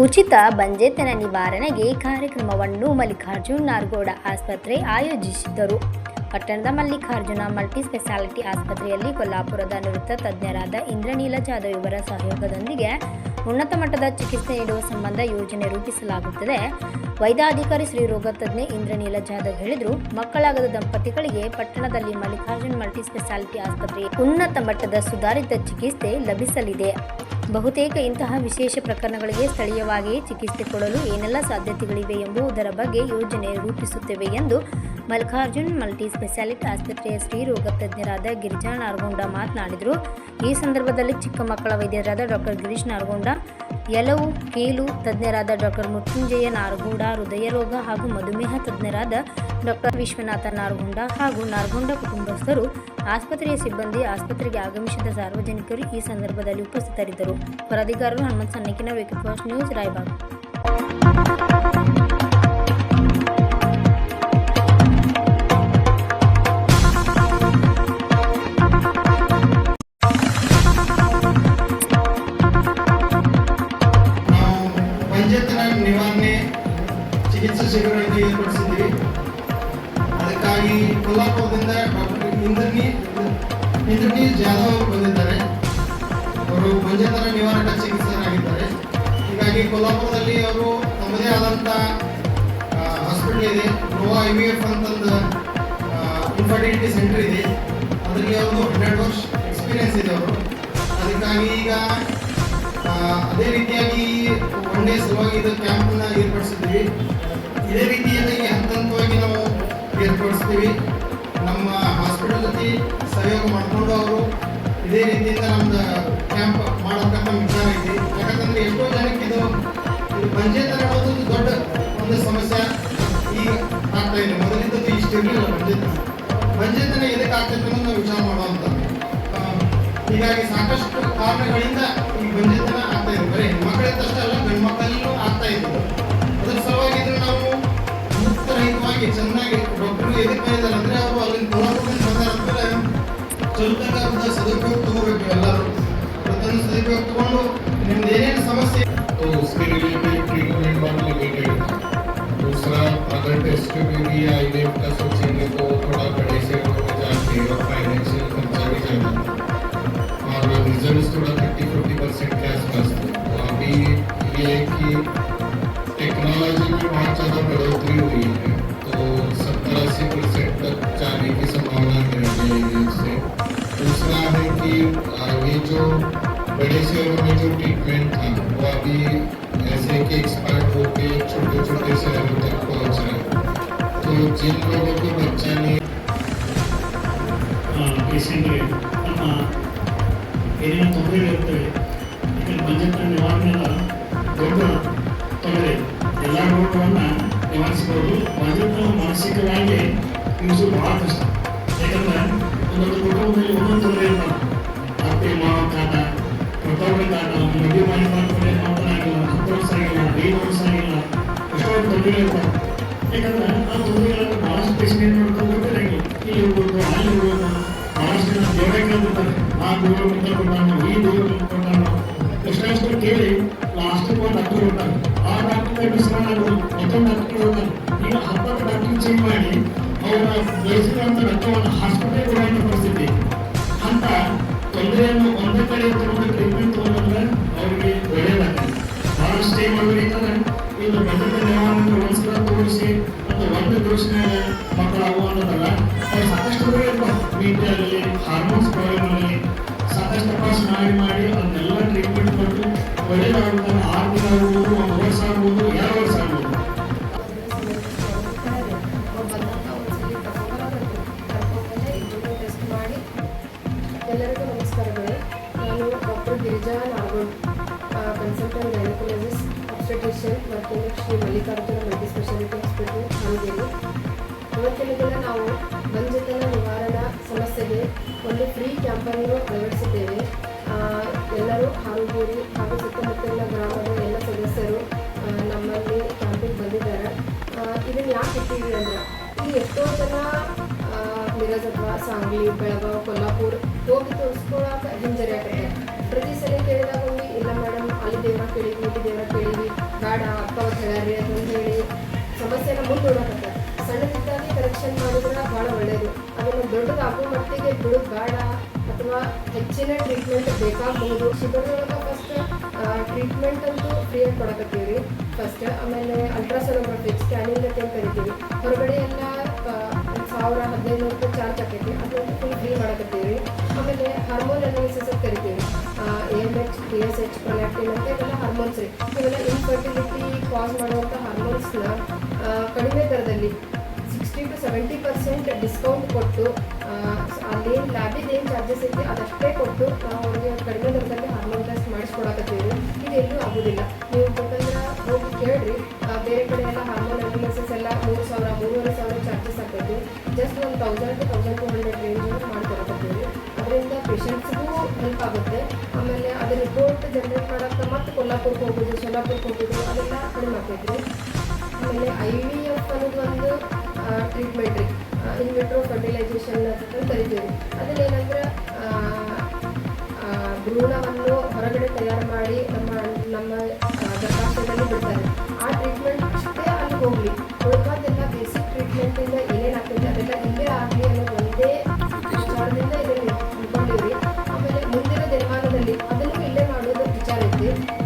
ಉಚಿತ ಬಂಜೆತನ ನಿವಾರಣೆಗೆ ಕಾರ್ಯಕ್ರಮವನ್ನು ಮಲ್ಲಿಕಾರ್ಜುನ್ ನಾರ್ಗೋಡ ಆಸ್ಪತ್ರೆ ಆಯೋಜಿಸಿದ್ದರು. ಪಟ್ಟಣದ ಮಲ್ಲಿಕಾರ್ಜುನ ಮಲ್ಟಿ ಸ್ಪೆಷಾಲಿಟಿ ಆಸ್ಪತ್ರೆಯಲ್ಲಿ ಕೊಲ್ಲಾಪುರದ ನಿವೃತ್ತ ತಜ್ಞರಾದ ಇಂದ್ರನೀಲ ಜಾಧವ್ ಇವರ ಸಹಯೋಗದೊಂದಿಗೆ ಉನ್ನತ ಮಟ್ಟದ ಚಿಕಿತ್ಸೆ ನೀಡುವ ಸಂಬಂಧ ಯೋಜನೆ ರೂಪಿಸಲಾಗುತ್ತದೆ. ವೈದ್ಯಾಧಿಕಾರಿ ಶ್ರೀ ರೋಗ ತಜ್ಞ ಇಂದ್ರನೀಲ ಜಾಧವ್ ಹೇಳಿದರು, ಮಕ್ಕಳಾಗದ ದಂಪತಿಗಳಿಗೆ ಪಟ್ಟಣದಲ್ಲಿ ಮಲ್ಲಿಕಾರ್ಜುನ್ ಮಲ್ಟಿ ಸ್ಪೆಷಾಲಿಟಿ ಆಸ್ಪತ್ರೆ ಉನ್ನತ ಮಟ್ಟದ ಸುಧಾರಿತ ಚಿಕಿತ್ಸೆ ಲಭಿಸಲಿದೆ. ಬಹುತೇಕ ಇಂತಹ ವಿಶೇಷ ಪ್ರಕರಣಗಳಿಗೆ ಸ್ಥಳೀಯವಾಗಿಯೇ ಚಿಕಿತ್ಸೆ ಕೊಡಲು ಏನೆಲ್ಲ ಸಾಧ್ಯತೆಗಳಿವೆ ಎಂಬುದರ ಬಗ್ಗೆ ಯೋಜನೆ ರೂಪಿಸುತ್ತೇವೆ ಎಂದು ಮಲ್ಕಾರ್ಜುನ್ ಮಲ್ಟಿ ಸ್ಪೆಷಾಲಿಟಿ ಆಸ್ಪತ್ರೆಯ ಸ್ತ್ರೀರೋಗ ತಜ್ಞರಾದ ಗಿರಿಜಾ ನಾರ್ಗೊಂಡ ಮಾತನಾಡಿದರು. ಈ ಸಂದರ್ಭದಲ್ಲಿ ಚಿಕ್ಕ ಮಕ್ಕಳ ವೈದ್ಯರಾದ ಡಾಕ್ಟರ್ ಗಿರೀಶ್ ನಾರ್ಗೊಂಡ ಎಲವು ಕೀಲು ತಜ್ಞರಾದ ಡಾಕ್ಟರ್ ಮೃತ್ಯುಂಜಯ ನಾರ್ಗೊಂಡ, ಹೃದಯ ರೋಗ ಹಾಗೂ ಮಧುಮೇಹ ತಜ್ಞರಾದ ಡಾಕ್ಟರ್ ವಿಶ್ವನಾಥ ನಾರ್ಗುಂಡ ಹಾಗೂ ನಾರ್ಗೊಂಡ ಕುಟುಂಬಸ್ಥರು ಆಸ್ಪತ್ರೆಯ ಸಿಬ್ಬಂದಿ ಆಸ್ಪತ್ರೆಗೆ ಆಗಮಿಸಿದ ಸಾರ್ವಜನಿಕರು ಈ ಸಂದರ್ಭದಲ್ಲಿ ಉಪಸ್ಥಿತರಿದ್ದರು. ವರದಿಗಾರರು ಹನುಮಂತ ಸನ್ನಿಕಿನ ವಿಕಿಪಾಸ್ಟ್ ನ್ಯೂಸ್, ರಾಯಬಾಗ್. ಚಿಕಿತ್ಸಾ ಶಿಬಿರವನ್ನು ಏರ್ಪಡಿಸಿದ್ದೀವಿ ಅದಕ್ಕಾಗಿ ಕೊಲ್ಲಾಪುರದಿಂದ ಡಾಕ್ಟರ್ ಇಂದ್ರನಿ ಇಂದ್ರನಿ ಜಾಧವ್ ಅವರು ಬಂದಿದ್ದಾರೆ. ಅವರು ಮಂಜತರ ನಿವಾರಕ ಚಿಕಿತ್ಸಕರಾಗಿದ್ದಾರೆ. ಹೀಗಾಗಿ ಕೊಲ್ಲಾಪುರದಲ್ಲಿ ಅವರು ತಮ್ಮದೇ ಆದಂಥ ಹಾಸ್ಪಿಟಲ್ ಇದೆ. ಗೋವಾ ಐ ವಿ ಎಫ್ ಅಂತಂದು ಇನ್ಫರ್ಟಿಲಿಟಿ ಸೆಂಟರ್ ಇದೆ. ಅದರಲ್ಲಿ ಅವರು ಹಂಡ್ರೆಡ್ ವರ್ಷ ಎಕ್ಸ್ಪೀರಿಯನ್ಸ್ ಇದೆ ಅವರು. ಅದಕ್ಕಾಗಿ ಈಗ ಅದೇ ರೀತಿಯಾಗಿ ಒನ್ ಡೇ ಸಲುವಾಗಿ ಇದು ಕ್ಯಾಂಪನ್ನ ಏರ್ಪಡಿಸಿದ್ವಿ ಇದೇ ರೀತಿಯಲ್ಲಿ ಹಂತ ಹಂತವಾಗಿ ನಾವು ಏರ್ಪಡಿಸ್ತೀವಿ. ನಮ್ಮ ಹಾಸ್ಪಿಟಲ್ ಜೊತೆ ಸಹಯೋಗ ಮಾಡಿಕೊಂಡು ಅವರು ಇದೇ ರೀತಿಯಿಂದ ನಮ್ದು ಕ್ಯಾಂಪ್ ಮಾಡೋಕ್ಕಂಥ ವಿಚಾರ ಐತಿ ಯಾಕಂದ್ರೆ ಎಷ್ಟೋ ಜನಕ್ಕೆ ಇದು ಪಂಚಾಯತ್ ಅನ್ನೋದು ದೊಡ್ಡ ಒಂದು ಸಮಸ್ಯೆ. ಈಗ ಆಗ್ತಾ ಇದೆ. ಮೊದಲಿಂದ ಇಷ್ಟು ಇರಲಿಲ್ಲ ಪಂಚಾಯತ್ ಪಂಚಾಯತನ ಎದಕ್ಕೆ ಆಗ್ತೈತೆ ಅನ್ನೋದು ನಾವು ವಿಚಾರ ಮಾಡುವಂಥದ್ದು. ಆ, ಹೀಗಾಗಿ ಸಾಕಷ್ಟು ಕಾರಣಗಳಿಂದ ಈ ಬಂಜೆತನ ಆಗ್ತಾ ಇದೆ ಬರೀ ಹೆಣ್ಮಕ್ಳಿದ್ದಷ್ಟೇ ಅಲ್ಲ ಗಂಡು ಮಕ್ಕಳಲ್ಲೂ ಆಗ್ತಾ ಇದೆ ಅದರ ಸಲುವಾಗಿ ಇದನ್ನ ನಾವು ಮುಕ್ತರಹಿತವಾಗಿ ಚೆನ್ನಾಗಿ ಡಾಕ್ಟರ್ ಎದಕ್ಕೆ ಬಂದಿದ್ದಾರೆ ಅಂದ್ರೆ ಅವರು ಅಲ್ಲಿಂದ ಕೊಲ್ಲಾಪುರದಿಂದ ಬಂದಾರಂದ್ರೆ ಚಲುತಂಗ ಸದುಪಯೋಗ ತಗೋಬೇಕು ಎಲ್ಲರೂ ಪ್ರತಿಯೊಂದು ಸದುಪಯೋಗ ತಗೊಂಡು ನಿಮ್ದು ಏನೇನು ಸಮಸ್ಯೆ तो उसके रिलेटेड ट्रीटमेंट वन लिमिटेड दूसरा अगर टेस्ट में भी आईवीएफ का सोचेंगे फोर्टी परसेंट के आसपास थे तो अभी ये है कि टेक्नोलॉजी में बहुत ज़्यादा बढ़ोतरी हुई है तो सत्तर अस्सी परसेंट तक जाने की संभावना है आईवीएफ से दूसरा है कि आ, ये जो बड़े शहरों में जो ट्रीटमेंट था वो अभी ऐसे कि एक्सपर्ट होके छोटे छोटे शहरों तक पहुंच रहे हैं तो जिन लोगों को बच्चा नहीं ಪೇಷಂಟ್ಗೆ ನಮ್ಮ ಏನೇನು ತೊಂದರೆಗಳಿರ್ತವೆ ಈಗ ಬಂಜೆತ ನಿವಾರಣೆ ಎಲ್ಲ ದೊಡ್ಡ ತೊಂದರೆ. ಎಲ್ಲ ರೋಗವನ್ನು ನಿವಾರಿಸ್ಬೋದು ಬಂಜೆತ ಮಾನಸಿಕವಾಗಿ ನಿಲ್ಲಿಸೋದು ಬಹಳ ಕಷ್ಟ. ಯಾಕಂದ್ರೆ ಒಂದೊಂದು ಕುಟುಂಬದಲ್ಲಿ ಒಂದೊಂದು ತೊಂದರೆ ಇರ್ತಾವೆ. ಅತ್ತೆ ಮಾವ ಕಾಟ ಪ್ರತಾಪದ ಕಾಟ ಮದುವೆ ಮಾಡಿ ಮಾಡ್ತಾರೆ ಮಾತನಾಗಿಲ್ಲ ಹತ್ತು ವರ್ಷ ಆಗಿಲ್ಲ, ಐದು ವರ್ಷ ಆಗಿಲ್ಲ. ಎಷ್ಟೊಂದು ತೊಂದರೆ ಇರ್ತಾವೆ. ಯಾಕಂದ್ರೆ ಆ ತೊಂದರೆಗಳನ್ನು ಭಾಳಷ್ಟು ಪೇಷಂಟ್ ಏನು ಮಾಡ್ಕೊಂಡು ಇಲ್ಲಿ ಹೋಗ್ಬೇಕು, ಅಲ್ಲಿ ಹೋಗ್ಬೇಕು ಭಾಳಷ್ಟು ಜನ ದೇವರೇ ಕೇಳ್ಬಿಡ್ತಾರೆ. ಆ ದೇವರು ಮುಖ ಕೊಟ್ಟಾನು ಈ ಕೊಟ್ಟಾನು ಎಷ್ಟೆಷ್ಟು ಕೇಳಿ ಲಾಸ್ಟ್ ಒಂದು ಡಾಕ್ಟರ್ ಹೋಗ್ತಾರೆ ಆ ಡಾಕ್ಟರ್ ಮಿಶ್ರಣ ಆಗೋದು ಮತ್ತೊಂದು ಡಾಕ್ಟರ್ ಹೋಗ್ತಾರೆ ಈಗ ಹತ್ತತ್ತು ಡಾಕ್ಟರ್ ಚೇಂಜ್ ಮಾಡಿ ಅವರ ಬಯಸಿದಂಥ ರಕ್ತವನ್ನು ಎಲ್ಲರಿಗೂ ನಮಸ್ಕಾರಗಳು ನಾನು doctor Girija Nagod consultant gynaecologist obstetrician ಮತ್ತು Shri Mallikarjuna multi speciality hospital Haveri. ಇವತ್ತಿನ ದಿನ ನಾವು ಬಂಜತನ ನಿವಾರಣಾ ಸಮಸ್ಯೆಗೆ ಒಂದು ಫ್ರೀ ಕ್ಯಾಂಪನ್ನು ಅಳವಡಿಸಿದ್ದೇವೆ. ಎಲ್ಲರೂ ಹಾರುಗೂರಿ ಹಾಗೂ ಸುತ್ತಮುತ್ತಲಿನ ಗ್ರಾಮದ ಎಲ್ಲ ಸದಸ್ಯರು ನಮ್ಮಲ್ಲಿ ಕ್ಯಾಂಪಿಗೆ ಬಂದಿದ್ದಾರೆ. ಇದನ್ನು ಯಾಕೆ ಇಟ್ಟಿದ್ದೀವಿ ಅಂದರೆ ಇಲ್ಲಿ ಎಷ್ಟೋ ಜನ ಮಿರಜ್ ಅಥವಾ ಸಾಂಗ್ಲಿ, ಬೆಳಗಾವ್, ಕೊಲ್ಲಾಪುರ್ ಹೋಗಿ ತೋರಿಸ್ಕೊಳಕ್ಕೆ ಹಿಂಜರಿಯಾಗುತ್ತೆ ಪ್ರತಿ ಸಲ ಕೇಳಿದಾಗ ಹೋಗಿ, ಇಲ್ಲ ಮೇಡಮ್, ಅಲ್ಲಿ ದೇವ್ರ ಕೇಳಿ ಇಲ್ಲಿ ದೇವ್ರ ಕೇಳಿವಿ ಮಾಡ್ಯಾರ್ರಿ ಅಂತ ಹೇಳಿ ಸಮಸ್ಯೆನ ಮುಂದೂಡಕತ್ತೆ. ಸಣ್ಣದಿದ್ದಾಗಿ ಕರೆಕ್ಷನ್ ಮಾಡಿದ್ರೆ ಭಾಳ ಒಳ್ಳೆಯದು ಅದನ್ನು ದೊಡ್ಡದಾಗೋ ಮಟ್ಟಿಗೆ ಬಿಡೋದು ಬೇಡ ಅಥವಾ ಹೆಚ್ಚಿನ ಟ್ರೀಟ್ಮೆಂಟ್ ಬೇಕಾಗಬಹುದು. ಶುಗರ್ ಒಳಗೆ ಫಸ್ಟ್ ಟ್ರೀಟ್ಮೆಂಟ್ ಅಂತೂ ಫ್ರೀಯಾಗಿ ಕೊಡಕತ್ತೀವಿ ಫಸ್ಟ್ ಆಮೇಲೆ ಅಲ್ಟ್ರಾಸೋನೋಗ್ರಫಿ ಸ್ಕ್ಯಾನಿಂಗ್ ಅಂತ ಕರಿತೀವಿ. ಹೊರಗಡೆ ಎಲ್ಲ ಸಾವಿರ ಹದಿನೈದು ರೂಪಾಯಿ ಚಾರ್ಜ್ ಆಕೈತಿ ಅದನ್ನು ಫುಲ್ ಫ್ರೀ ಮಾಡಕತ್ತೀವಿ. ಆಮೇಲೆ ಹಾರ್ಮೋನ್ ಅನಾಲಿಸಿಸ್ ಅಂತ ಕರಿತೀವಿ. M H T S H prolactin ಅಂತ ಇವೆಲ್ಲ ಹಾರ್ಮೋನ್ಸ್ ರೀ. ಇವೆಲ್ಲ ಇನ್ಫರ್ಟಿಲಿಟಿ ಕಾಸ್ ಮಾಡುವಂಥ ಹಾರ್ಮೋನ್ಸ್ನ ಕಡಿಮೆ ದರದಲ್ಲಿ sixty to seventy percent discount ಕೊಟ್ಟು ಅಲ್ಲೇನು ಲ್ಯಾಬಿದ ಏನು ಚಾರ್ಜಸ್ ಐತಿ ಅದಷ್ಟೇ ಕೊಟ್ಟು ನಾವು ಅವ್ರಿಗೆ ಕಡಿಮೆ ದರದಲ್ಲಿ ಹಾರ್ಮೋನ್ ಟೆಸ್ಟ್ ಮಾಡಿಸ್ಕೊಡಕತ್ತೀವಿ. ಇದೆಲ್ಲೂ ಆಗೋದಿಲ್ಲ. ಜಸ್ಟ್ ಒಂದು thousand to thousand two hundred range ಮಾಡ್ಕೊಡಕತ್ತೀವಿ ಅದರಿಂದ ಪೇಷಂಟ್ಸ್ಗೂ ಹೆಲ್ಪ್ ಆಗುತ್ತೆ. ಆಮೇಲೆ ಅದು ರಿಪೋರ್ಟ್ ಜನರೇಟ್ ಮಾಡೋಕ್ಕೆ ಮತ್ತೆ ಕೊಲ್ಲಾಪುರಕ್ಕೆ ಹೋಗೋದು ಸೊಲ್ಲಾಪುರಕ್ಕೆ ಹೋಗೋದು ಅದೆಲ್ಲ ಕಡಿಮೆ ಆಗ್ತೈತೆ ಆಮೇಲೆ ಐ ವಿ ಎಫ್ ಅನ್ನೋದು ಒಂದು ಟ್ರೀಟ್ಮೆಂಟ್ ರೀ. ಇನ್ ವಿಟ್ರೋ ಫರ್ಟಿಲೈಸೇಷನ್ ಅಂತ ಕರಿತೀವಿ. ಅದೇನಂದ್ರೆ ಭ್ರೂಣವನ್ನು ಹೊರಗಡೆ ತಯಾರು ಮಾಡಿ ನಮ್ಮ ನಮ್ಮ ಗರ್ಭಾಶಯದಲ್ಲಿ ಬಿಡ್ತಾರೆ. 别。